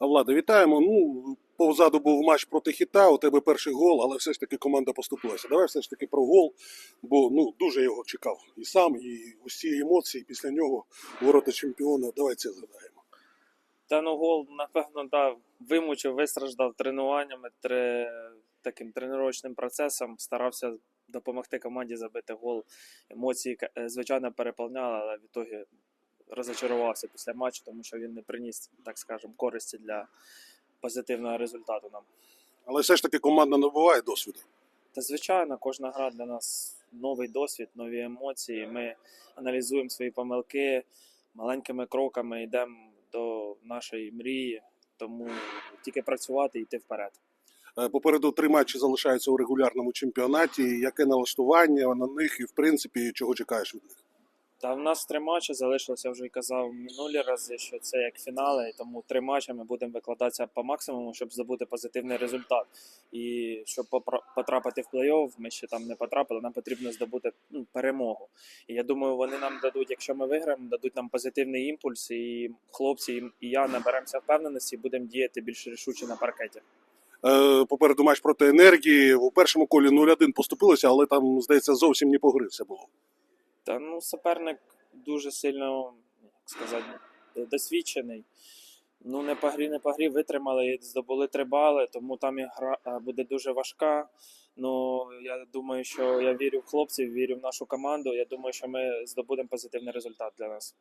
Влада, вітаємо. Ну, позаду був матч проти хіта, у тебе перший гол, але все ж таки команда поступилася. Давай все ж таки про гол, бо ну, дуже його чекав. І сам, і усі емоції після нього ворота чемпіона. Давай це згадаємо. Та ну гол, напевно, дав, вимучив, вистраждав тренуваннями, тре, таким тренувальним процесом, старався допомогти команді забити гол. Емоції, е, звичайно, переповняли, але в ітогі розочарувався після матчу, тому що він не приніс, так скажемо, користі для позитивного результату нам. Але все ж таки команда набуває досвіду. Та звичайно, кожна гра для нас новий досвід, нові емоції. Ми аналізуємо свої помилки, маленькими кроками йдемо до нашої мрії, тому тільки працювати і йти вперед. Е, Попереду три матчі залишаються у регулярному чемпіонаті. Яке налаштування на них і, в принципі, чого чекаєш від них? Та в нас три матчі залишилося, вже й казав минулі рази, що це як фінали, тому три матчі ми будемо викладатися по максимуму, щоб здобути позитивний результат. І щоб потрапити в плей-офф, ми ще там не потрапили, нам потрібно здобути ну, перемогу. І я думаю, вони нам дадуть, якщо ми виграємо, дадуть нам позитивний імпульс, і хлопці і- я наберемося впевненості і будемо діяти більш рішуче на паркеті. Е, Попереду матч проти енергії. У першому колі 0-1 поступилося, але там, здається, зовсім не по гри все було. Та ну суперник дуже сильно, як сказати, досвідчений. Ну, не по грі, не по грі витримали і здобули три бали, тому там і гра е, буде дуже важка. Ну я думаю, що я вірю в хлопців, вірю в нашу команду. Я думаю, що ми здобудемо позитивний результат для нас.